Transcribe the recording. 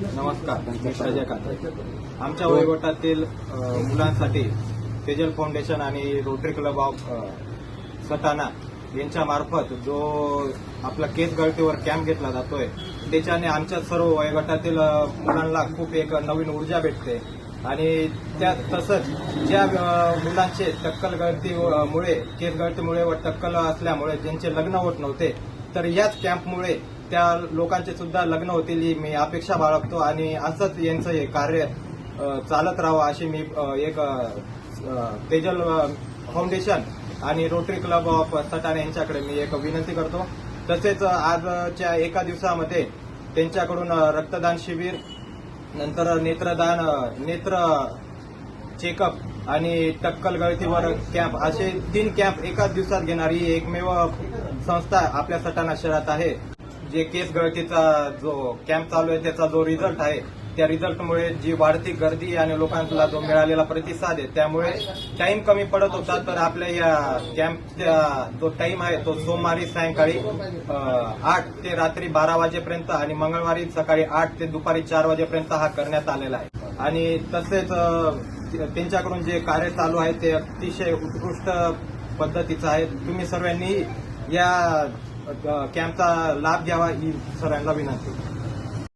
नमस्कार मी कात्रे आमच्या वयोगटातील मुलांसाठी तेजल फाउंडेशन आणि rotary club of uh, Satana यांच्या मार्फत जो आपला केस गळतीवर कॅम्प घेतला जातोय त्याच्याने आमच्या सर्व वयोगटातील मुलांना खूप एक नवीन ऊर्जा भेटते. आणि त्या तसंच ज्या मुलांचे टक्कल गळतीमुळे केस गळतीमुळे व टक्कल असल्यामुळे ज्यांचे लग्न होत नव्हते तर याच कॅम्पमुळे त्या लोकांचे सुद्धा लग्न होतील ही मी अपेक्षा बाळगतो आणि असंच यांचं हे कार्य चालत राहावं अशी मी एक तेजल फाउंडेशन आणि रोटरी क्लब ऑफ सटाणे यांच्याकडे मी एक विनंती करतो. तसेच आजच्या एका दिवसामध्ये त्यांच्याकडून रक्तदान शिबिर नंतर नेत्रदान नेत्र चेकअप आणि टक्कल गळतीवर कॅम्प असे तीन कॅम्प एकाच दिवसात घेणारी ही एकमेव संस्था आपल्या सटाणा शहरात आहे. जे केस गळतीचा जो कॅम्प चालू आहे त्याचा जो रिझल्ट आहे त्या रिझल्टमुळे जी वाढती गर्दी आणि लोकांना जो मिळालेला प्रतिसाद आहे त्यामुळे टाइम कमी पडत होता. तर आपल्या या कॅम्पचा जो टाइम आहे तो सोमवारी सायंकाळी आठ ते रात्री बारा वाजेपर्यंत आणि मंगळवारी सकाळी आठ ते दुपारी चार वाजेपर्यंत हा करण्यात आलेला आहे. आणि तसेच त्यांच्याकडून जे कार्य चालू आहे ते अतिशय उत्कृष्ट पद्धतीचं आहे. तुम्ही सर्वांनी या अ, कॅम्पचा लाभ घ्यावा ही सर्वांना विनंती